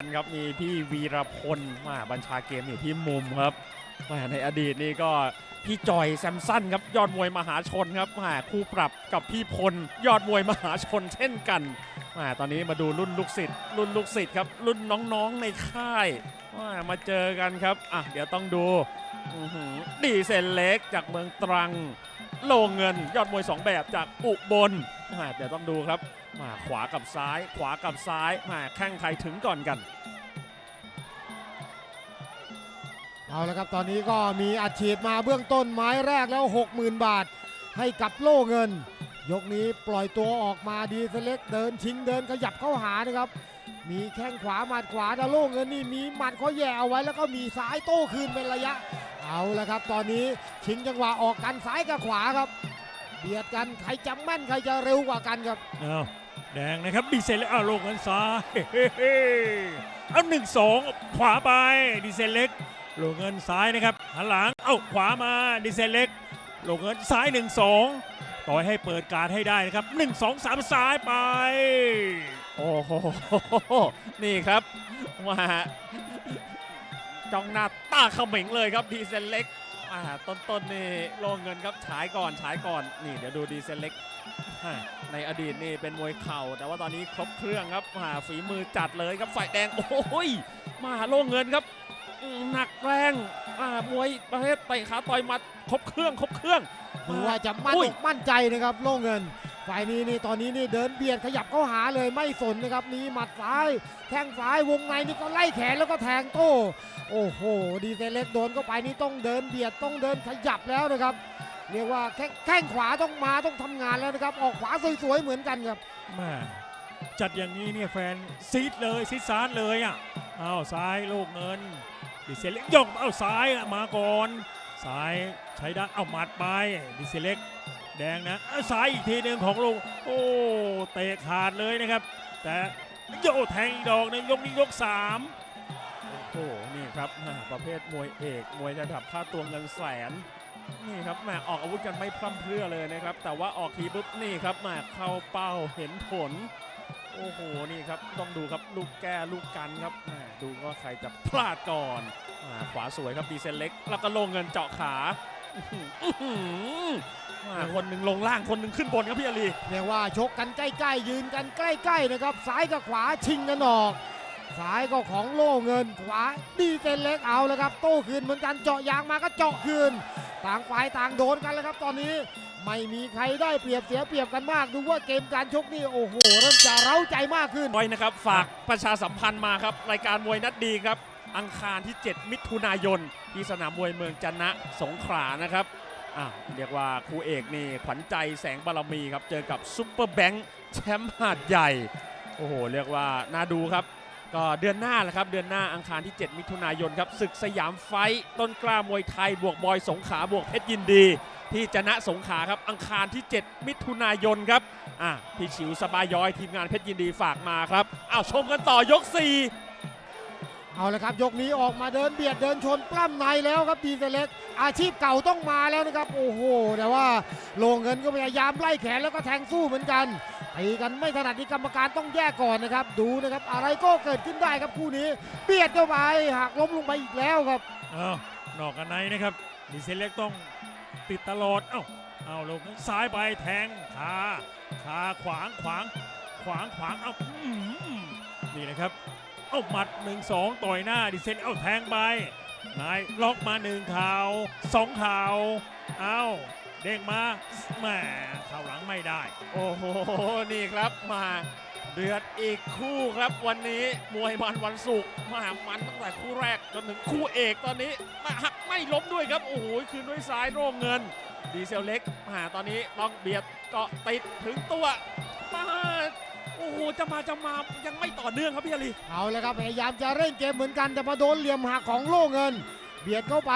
ครับมีพี่วีรพลมาบัญชาเกมอยู่ที่มุมครับมาในอดีตนี่ก็พี่จอยแซมสันครับยอดมวยมหาชนครับมาคู่ปรับกับพี่พลยอดมวยมหาชนเช่นกันมาตอนนี้มาดูรุ่นลูกศิษย์รุ่นลูกศิษย์ครับรุ่นน้องๆในค่ายมามาเจอกันครับอะเดี๋ยวต้องดูดีเซนเล็กจากเมืองตรัง โลเงินยอดมวยสองแบบจากอุบล มาเดี๋ยวต้องดูครับมาขวากับซ้าย ขวากับซ้ายมาแข้งใครถึงก่อนกัน เอาละครับตอนนี้ก็มีอัดฉีดมาเบื้องต้นไม้แรกแล้ว 60,000 บาท ให้กับโล่เงิน ยกนี้ปล่อยตัวออกมาดีเซเล็กเดินชิงเดินขยับเข้าหานะครับ มีแข้งขวาหมัดขวาแต่โล่เงินนี่มีหมัดเขาแย่เอาไว้แล้วก็มีซ้ายโต้คืนเป็นระยะ เอาละครับ ตอนนี้ชิงจังหวะออกกันซ้ายกับขวาครับ เบียดกันใครจะแม่นใครจะเร็วกว่ากันครับเอาแดงนะครับดีเซลเล็กเอาลงกันซ้ายเอาหนึ่งสองขวาไปดีเซลเล็กลงเงินซ้ายนะครับหันหลังเอาขวามาดีเซลเล็กลงเงินซ้ายหนึ่งสองต่อยให้เปิดการให้ได้นะครับหนึ่งสองสามซ้ายไป โอ้โหนี่ครับมาจ้องหน้าตาเขมิงเลยครับดีเซนเล็ก อ่าต้นๆนี่โลงเงินครับฉายก่อนฉายก่อนนี่เดี๋ยวดูดีเซนเล็กอ่าในอดีตนี่เป็นมวยเข่า แต่ว่าตอนนี้ครบเครื่องครับมาฝีมือจัดเลยครับฝ่ายแดงโอ้ยมาโลงเงินครับอืมหนักแรงอ่ามวยประเภทเตะขาต่อยหมัดครบเครื่องครบเครื่องดูว่าจะมั่นอุ้อยกมั่นใจนะครับโล่เงิน ฝ่ายนี้นี่ตอนนี้นี่เดินเบียดขยับเข้าหาเลยไม่สนนะครับมีหมัดซ้ายแข้งซ้ายวงในนี่ก็ไล่แขนแล้วก็แทงโต้ โอ้โห ดีเซลเล็กโดนเข้าไปนี่ต้องเดินเบียดต้องเดินขยับแล้วนะครับ เรียกว่าแข้งขวาต้องมาต้องทำงานแล้วนะครับ ออกขวาสวยๆเหมือนกันครับแมาจัดอย่างนี้เนี่ยแฟนซีดเลยซีดซาร์เลยอะเอาซ้ายโลกเงินดีเซลเล็กย่องเอาซ้ายมาก่อนซ้ายใช้ได้เอาหมัดไปดีเซลเล็ก แดงนะเอาซ้ายอีกทีหนึ่งของลุงโอ้เตะขาดเลยนะครับ แต่โยแทงอีกดอกหนึงยกนี้ยกสามโอ้โหนี่ครับแม่ประเภทมวยเอกมวยระดับค่าตัวเงินแสนนี่ครับแม่ออกอาวุธกันไม่พร่ำเพรื่อเลยนะครับ แต่ว่าออกทีปุ๊บนี่ครับแม่เข้าเป้าเห็นผล โอ้โหนี่ครับต้องดูครับลูกแก้ลูกกันครับแม่ดูว่าใครจะพลาดก่อนอขวาสวยครับดีเซนเล็ก แล้วก็ลงเงินเจาะขา อื้อหืออื้อหืออ่าคนหนึ่งลงล่างคนหนึ่งขึ้นบนครับพี่อาลีเรียกว่าชกกันใกล้ๆยืนกันใกล้ๆนะครับซ้ายกับขวาชิงกันออกซ้ายก็ของโล่เงินขวาดีเซนเล็กเอาแล้วครับ โต้คืนเหมือนกันเจาะยางมาก็เจาะคืน ต่างฝ่ายต่างโดนกันแล้วครับ ตอนนี้ไม่มีใครได้เปรียบเสียเปรียบกันมากดูว่าเกมการชกนี่โอ้โหเริ่มจะเร้าใจมากขึ้นไว้นะครับ ฝากประชาสัมพันธ์มาครับ รายการมวยนัดดีครับ อังคารที่ 7 มิถุนายน ที่สนามมวยเมืองจันนะสงขลานะครับอะเรียกว่าครูเอกนี่ขวัญใจแสงบารมีครับ เจอกับซุปเปอร์แบงค์แชมป์หาดใหญ่ โอ้โห เรียกว่าน่าดูครับ ก็เดือนหน้าแหละครับ เดือนหน้าอังคารที่ 7 มิถุนายนครับศึกสยามไฟท์ต้นกล้ามวยไทย บวกบอยสงขลาบวกเพชรยินดี ที่จะนะสงขลาครับอังคารที่ 7 มิถุนายนครับอะพี่ฉิวสบายย้อยทีมงานเพชรยินดีฝากมาครับอ้าวชมกันต่อยก 4 เอาละครับ ยกนี้ออกมาเดินเบียดเดินชนปล้ำในแล้วครับดีเซลเล็ก อาชีพเก่าต้องมาแล้วนะครับ โอ้โห แต่ว่าโลงเงินก็พยายามไล่แขนแล้วก็แทงสู้เหมือนกันตีกันไม่ถนัดที่กรรมการต้องแยกก่อนนะครับ ดูนะครับ อะไรก็เกิดขึ้นได้ครับคู่นี้ เบียดเข้าไปหักล้มลงไปอีกแล้วครับเอานอกกันในนะครับดีเซลเล็กต้องติดตลอดเอ้าเอาลงซ้ายไปแทงขาขาขวางขวางขวางขวางเอาอื้อหือนี่นะครับ เอาหมัด1 2ต่อยหน้าดิเซลเอาแทงไปนายล็อกมาหนึ่งข่าสองข่าเอาเด้งมาแหมเข่าหลังไม่ได้ โอ้โห นี่ครับมาเดือดอีกคู่ครับวันนี้มวยมันวันศุกร์มามันตั้งแต่คู่แรกจนถึงคู่เอกตอนนี้มาหักไม่ล้มด้วยครับ โอ้โหคืนด้วยซ้ายโร่งเงิน ดีเซลเล็กมาตอนนี้ต้องเบียดเกาะติดถึงตัวมา โอ้โหจะมาจะมายังไม่ต่อเนื่องครับพี่อาลีเอาเลยครับพยายามจะเร่งเกมเหมือนกันแต่มาโดนเหลี่ยมหักของโล่เงิน เบียดเข้าไป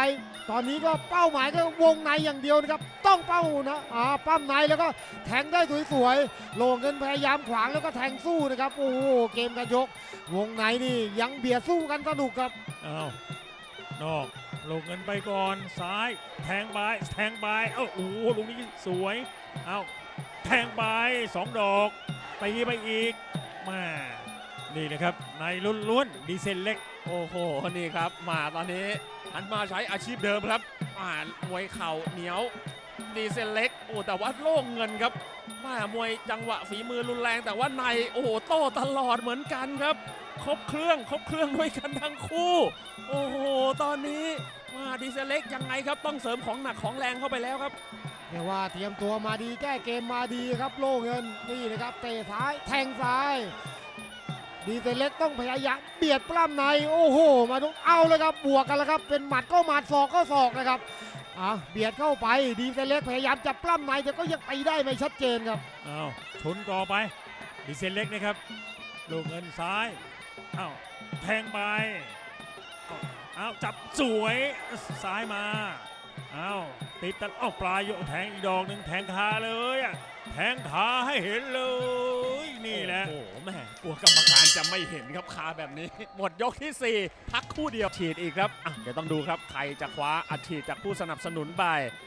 ตอนนี้ก็เป้าหมายก็วงในอย่างเดียวนะครับ ต้องเป้านะอ่าปั้มในแล้วก็แทงได้สวยๆโล่เงินพยายามขวางแล้วก็แทงสู้นะครับโอ้โหเกมการชกวงในนี่ยังเบียดสู้กันสนุกครับเอานอกลงเงินไปก่อนซ้ายแทงไปแทงไปเอ้าโอ้โหลูกนี้สวยเอาแทงไปสองดอก ตีไปอีกมานี่นะครับในลุ้นล้วนดีเซลเล็ก โอ้โห นี่ครับ มาตอนนี้หันมาใช้อาชีพเดิมครับอ่ามวยเข่าเหนียวดีเซลเล็ก โอ้แต่ว่าโล่งเงินครับมามวยจังหวะฝีมือรุนแรง แต่ว่าในโอ้โหโต้ตลอดเหมือนกันครับ ครบเครื่องครบเครื่องด้วยกันทั้งคู่ โอ้โห ตอนนี้มาดีเซลเล็กยังไงครับ ต้องเสริมของหนักของแรงเข้าไปแล้วครับ เรียกว่าเตรียมตัวมาดีแก้เกมมาดีครับโล่เงินนี่นะครับเตะซ้ายแทงซ้าย ดีเซลเล็กต้องพยายามเบียดปล้ำในโอ้โห มาดูเอาเลยครับบวกกันแล้วครับ เป็นหมัดก็หมัดศอกก็ศอกนะครับอะเบียดเข้าไปดีเซลเล็กพยายามจะปล้ำในแต่ก็ยังตีได้ไม่ชัดเจนครับอ้าวชนต่อไปดีเซลเล็กนะครับลูกเงินซ้ายอ้าวแทงไปอ้าวจับสวยซ้ายมา อ้าวติดตัดอ้าวปลายโยกแทงอีกดอกหนึ่งแทงขาเลยอะแทงขาให้เห็นเลยนี่แหละโอ้โหแม่กลัวกรรมการจะไม่เห็นครับคาแบบนี้ หมดยกที่ 4 พักคู่เดียวฉีดอีกครับอะเดี๋ยวต้องดูครับใครจะคว้าอัดฉีดจากผู้สนับสนุนไป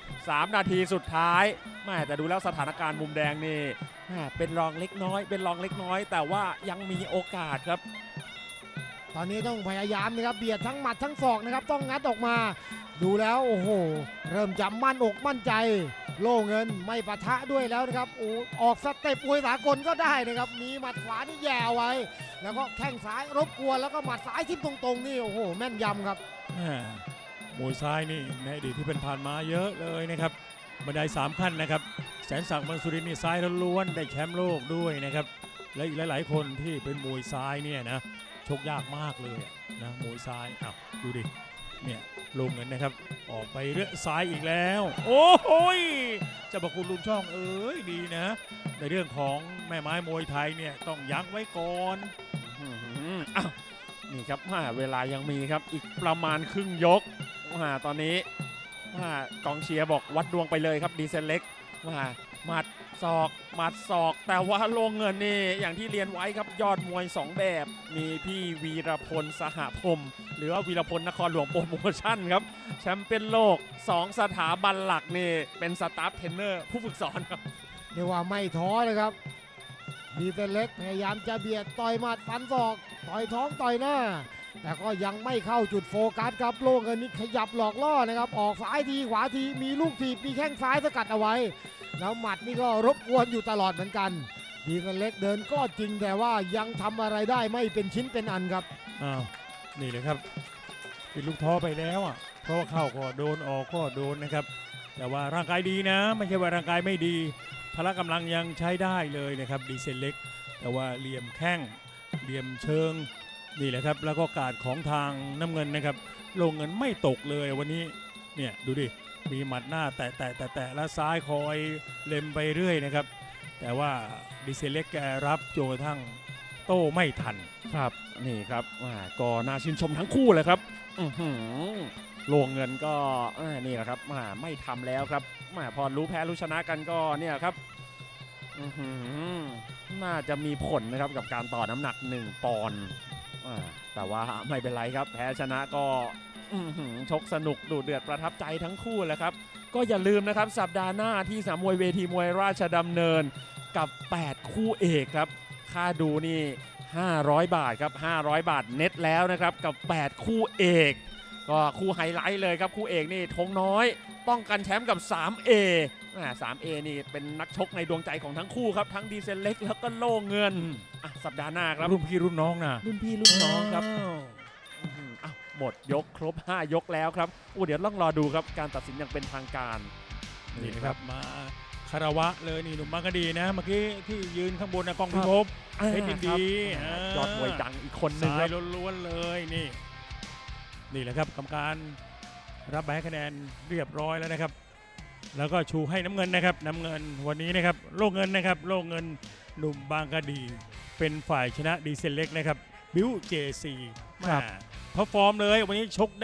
3 นาทีสุดท้ายแม่แต่ดูแล้วสถานการณ์มุมแดงนี่แม่เป็นรองเล็กน้อย เป็นรองเล็กน้อย แต่ว่ายังมีโอกาสครับ ตอนนี้ต้องพยายามนะครับเบียดทั้งหมัดทั้งศอกนะครับต้องงัดออกมา ดูแล้วโอ้โห เริ่มจะมั่นอกมั่นใจ โล่เงินไม่ปะทะด้วยแล้วนะครับโอ้ออกสเต็ปมวยสากลก็ได้นะครับมีหมัดขวานี่แย่ไว้ แล้วก็แข้งซ้ายรบกวนแล้วก็หมัดซ้ายทิ่มตรงๆนี่โอ้โหแม่นยำครับแม่มวยซ้ายนี่ในอดีตที่เป็นผ่านมาเยอะเลยนะครับบันไดสามขั้นนะครับ แสนศักดิ์เมืองสุรินทร์นี่ซ้ายล้วนๆได้แชมป์โลกด้วยนะครับ และอีกหลาย ๆ คนที่เป็นมวยซ้ายเนี่ยนะ ชกยากมากเลยนะมวยซ้ายอ้าวดูดิเนี่ยลงเงินนะครับ ออกไปเรื่อยซ้ายอีกแล้ว โอ้โหยเจะบอกคุณลุงช่องเอ้ยดีนะ ในเรื่องของแม่ไม้มวยไทยเนี่ยต้องยั้งไว้ก่อนอื้อหืออ้าวนี่ครับเวลายังมีครับอีกประมาณครึ่งยกม่ตอนนี้ม่กองเชียร์บอกวัดดวงไปเลยครับดีเซลเล็กม่หมัด ศอกหมัดศอก แต่ว่าลงเงินนี่อย่างที่เรียนไว้ครับยอดมวย 2 แบบ มีพี่วีรพลสหพรมหรือว่าวีรพลนครหลวงโปรโมชั่นครับแชมป์เป็นโลก 2 สถาบันหลักนี่เป็นสตาฟเทรนเนอร์ผู้ฝึกสอนครับเรียกว่าไม่ท้อเลยครับดีเซลเล็กพยายามจะเบียดต่อยหมัดฟันศอกต่อยท้องต่อยหน้า แต่ก็ยังไม่เข้าจุดโฟกัสครับโล่เงินนี่ขยับหลอกล่อนะครับ ออกซ้ายทีขวาทีมีลูกถีบมีแข้งซ้ายสกัดเอาไว้ แล้วหมัดนี่ก็รบกวนอยู่ตลอดเหมือนกัน ดีเซลเล็กเดินก็จริงแต่ว่ายังทำอะไรได้ไม่เป็นชิ้นเป็นอันครับ อ้าวนี่เลยครับปิดลูกท้อไปแล้วอะเพราะว่าเข้าก็โดนออกก็โดนนะครับ แต่ว่าร่างกายดีนะ ไม่ใช่ว่าร่างกายไม่ดีพละกำลังยังใช้ได้เลยนะครับดีเซลเล็ก แต่ว่าเหลี่ยมแข้งเหลี่ยมเชิงนี่แหละครับแล้วก็การของทางน้ำเงินนะครับลงเงินไม่ตกเลยวันนี้ เนี่ยดูดิ มีหมัดหน้าแตะแตะแตะแตะแล้วซ้ายคอยเล็มไปเรื่อยนะครับ แต่ว่าดีเซลเล็กแกรับโจทั่งโต้ไม่ทัน ครับนี่ครับอ่าก็น่าชื่นชมทั้งคู่เลยครับอื้อหือโลงเงินก็อ่านี่แหละครับอ่าไม่ทำแล้วครับอ่าพอรู้แพ้รู้ชนะกันก็เนี่ยครับอื้อหือน่าจะมีผลนะครับกับการต่อน้ำหนัก 1 ปอนด์อ่าแต่ว่าไม่เป็นไรครับ แพ้ชนะก็ ชกสนุกดูเดือดประทับใจทั้งคู่แหละครับ ก็อย่าลืมนะครับสัปดาห์หน้าที่สนามมวยเวทีมวยราชดำเนินกับ 8 คู่เอกครับ ค่าดูนี่ 500 บาทครับ 500 บาทเน็ตแล้วนะครับ กับ 8 คู่เอก ก็คู่ไฮไลท์เลยครับ คู่เอกนี่ธงน้อย ป้องกันแชมป์กับ 3A อ่า 3A นี่เป็นนักชกในดวงใจของทั้งคู่ครับ ทั้งดีเซลเล็กแล้วก็โล่เงินอะสัปดาห์หน้าครับรุ่นพี่รุ่นน้องนะรุ่นพี่รุ่นน้องครับอ้าวอื้อ หืออ้าวหมดยกครบ 5 ยกแล้วครับอู้เดี๋ยวต้องรอดูครับการตัดสินอย่างเป็นทางการนี่นะครับมาคารวะเลยนี่หนุ่มบางกะดีนะเมื่อกี้ที่ยืนข้างบนนะกล้องพิภพอ่าเพชรยินดีครับอ่ายยอดมวยดังอีกคนหนึ่งสาคยรับล้วนๆเลยนี่นี่แหละครับกรรมการรับใบให้คะแนนเรียบร้อยแล้วนะครับ แล้วก็ชูให้น้ำเงินนะครับน้ำเงินวันนี้นะครับโล่เงินนะครับโล่เงินหนุ่มบางกะดี เป็นฝ่ายชนะดีเซลเล็กนะครับบิวเจซีครับ เพอร์ฟอร์มเลยวันนี้ชกได้